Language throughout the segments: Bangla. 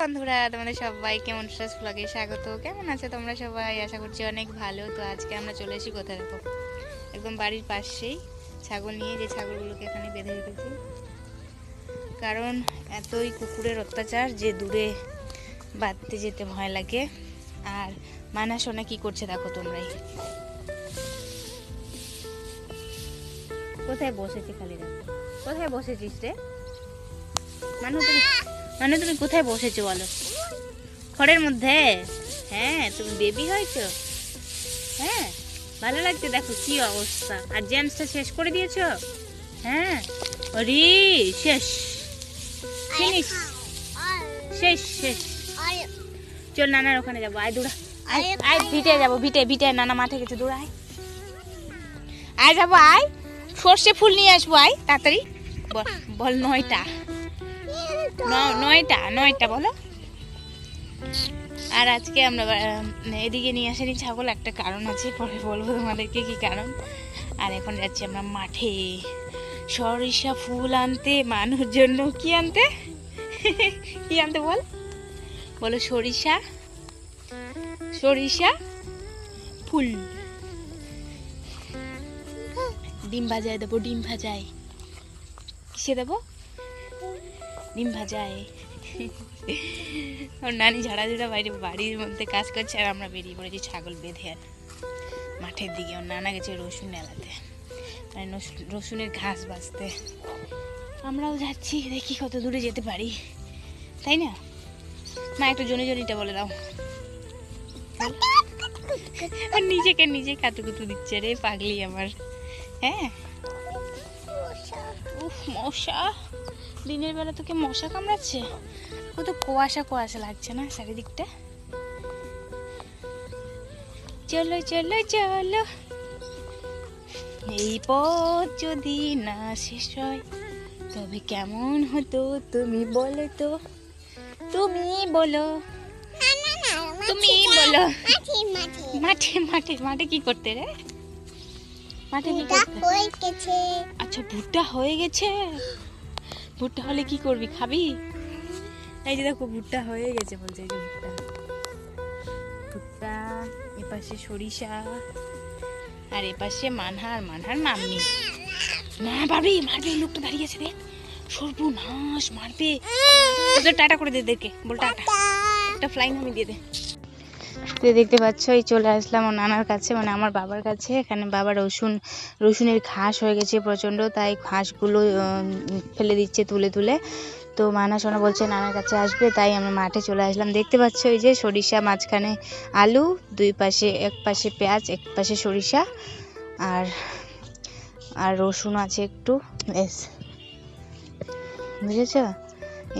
বন্ধুরা, তোমাদের কেমন শ্বাস ব্লগে স্বাগত। কেমন আছে তোমরা সবাই? আশা করছি অনেক ভালো। তো আজকে আমরা চলে এসেছি কোথায় দেখো? একদম বাড়ির পাশেই ছাগল নিয়ে যে ছাগলগুলোকে এখানে বেঁধে রেখেছি। কারণ এতই কুকুরের অত্যাচার যে দূরে বাঁধতে যেতে ভয় লাগে। আর মানা সোনা কি করছে দেখো তোমরাই। কোথায় বসেছে খালি দেখো? কোথায় বসেছিস রে? মানুষ মানু তুমি কোথায় বসেছো বলো? খড়ের মধ্যে? হ্যাঁ তুমি বেবি হয়েছো? হ্যাঁ ভালো লাগছে দেখো কি অবস্থা। আর জেন্টসটা শেষ করে দিয়েছ? হ্যাঁ ওরে, শেষ। ফিনিশ শেষ শেষ। চল নানার ওখানে যাব, আয় দৌড়া আয় আয়, ভিটে যাব, ভিটে ভিটে, নানা মাঠে গেছে দৌড়ায় আয়। যাব আয়। সর্ষে ফুল নিয়ে আসব, আয়, তাড়াতাড়ি। বল নয়টা। নয়টা নয়টা বলো। আর আজকে আমরা এদিকে নিয়ে আসেনি ছাগল, একটা কারণ আছে, পরে বলব তোমাদেরকে কি কারণ। আর এখন যাচ্ছি আমরা মাঠে। সরিষা ফুল আনতে মানুষ জন্য কি আনতে। কি আনতে বল? বলো সরিষা। সরিষা ফুল। ডিম ভাজায় দেবো, ডিম ভাজায়। কিসে দেবো? ডিম ভাজায় ওর নানি ঝাড়া ঝাড়া বাইরে বাড়ির মধ্যে কাজ করছে আর আমরা বেরিয়ে পড়েছি ছাগল বেঁধে আর মাঠের দিকে। ওর নানা গেছে রসুন নেলাতে মানে রসুনের ঘাস বাঁচতে। আমরাও যাচ্ছি, দেখি কত দূরে যেতে পারি। তাই না? মা, একটু জনি জনিটা বলে দাও। আর নিজেকে নিজে কাতুকুতু দিচ্ছে রে পাগলি আমার। হ্যাঁ? উফ, মশা। দিনের বেলা তোকে মশা কামড়াচ্ছে? কত কুয়াশা কুয়াশা লাগছে না চারিদিকটা? চলো চলো চলো। এই পথ যদি না শেষ হয় তবে কেমন হতো তুমি বলো তো? তুমি বলো। তুমি বলো। মাঠে মাঠে মাঠে কি করতে রে? মাঠে কি করতে? আচ্ছা ভুট্টা হয়ে গেছে? ভুট্টা হলে কি করবি খাবি? এই যে দেখো ভুট্টা হয়ে গেছে বলছে এই যে ভুট্টা। ভুট্টা এপাশে সরিষা আর এপাশে মানহার মানহার মাম্মি না বাবরি মারবে লোকটা দাঁড়িয়ে আছে রে সর্বনাশ মারবে। ওদের টাটা করে দে দেখে বল টাটা। একটা ফ্লাইং আমি দিয়ে দে। তো দেখতে পাচ্ছ, এই চলে আসলাম নানার কাছে মানে আমার বাবার কাছে। এখানে বাবা রসুন, রসুনের ঘাস হয়ে গেছে প্রচণ্ড, তাই ঘাসগুলো ফেলে দিচ্ছে তুলে তুলে। তো মানা সোনা বলছে, নানার কাছে আসবে। তাই আমরা মাঠে চলে আসলাম। দেখতে পাচ্ছ, এই যে সরিষা, মাঝখানে আলু, দুই পাশে, এক পাশে পেঁয়াজ, এক পাশে সরিষা, আর আর রসুন আছে একটু। বেশ বুঝেছ?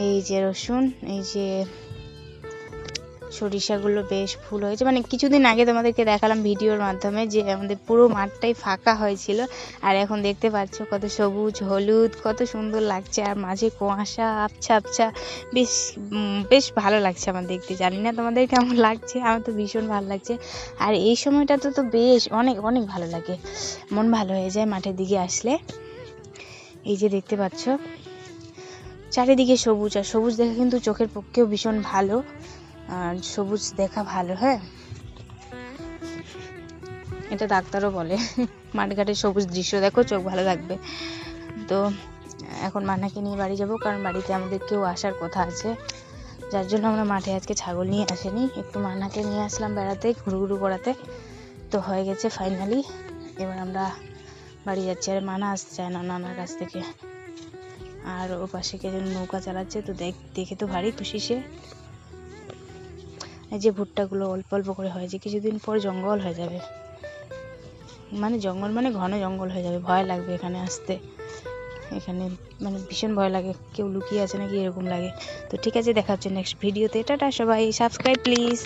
এই যে রসুন, এই যে সরিষাগুলো বেশ ফুল হয়েছে। মানে কিছুদিন আগে তোমাদেরকে দেখালাম ভিডিওর মাধ্যমে যে আমাদের পুরো মাঠটাই ফাঁকা হয়েছিল। আর এখন দেখতে পাচ্ছ কত সবুজ, হলুদ, কত সুন্দর লাগছে। আর মাঝে কুয়াশা আবছা আবছা বেশ বেশ ভালো লাগছে আমার দেখতে। জানি না তোমাদের কেমন লাগছে, আমার তো ভীষণ ভালো লাগছে। আর এই সময়টা তো তো বেশ অনেক অনেক ভালো লাগে। মন ভালো হয়ে যায় মাঠের দিকে আসলে। এই যে দেখতে পাচ্ছ, চারিদিকে সবুজ। আর সবুজ দেখে কিন্তু চোখের পক্ষেও ভীষণ ভালো। আর সবুজ দেখা ভালো হ্যাঁ? এটা ডাক্তারও বলে। মাঠঘাটের সবুজ দৃশ্য দেখো, চোখ ভালো লাগবে তো এখন মানাকে নিয়ে বাড়ি যাব, কারণ বাড়িতে আমাদের কেউ আসার কথা আছে। যার জন্য আমরা মাঠে আজকে ছাগল নিয়ে আসেনি। একটু মানাকে নিয়ে আসলাম বেড়াতে, ঘুরু ঘুরু করাতে। তো হয়ে গেছে ফাইনালি এবার আমরা বাড়ি যাচ্ছি। আর মানা আসতে চায় না নানার কাছ থেকে। আর ও পাশে কে নৌকা চালাচ্ছে, তো দেখ, দেখে তো ভারী খুশি সে। যে ভুট্টাগুলো অল্প অল্প করে হয় হয়েছে কিছুদিন পর জঙ্গল হয়ে যাবে। মানে জঙ্গল মানে ঘন জঙ্গল হয়ে যাবে, ভয় লাগবে এখানে আসতে। এখানে মানে ভীষণ ভয় লাগে, কেউ লুকিয়ে আছে নাকি এরকম লাগে। তো ঠিক আছে, দেখা হচ্ছে নেক্সট ভিডিওতে টাটা সবাই সাবস্ক্রাইব প্লিজ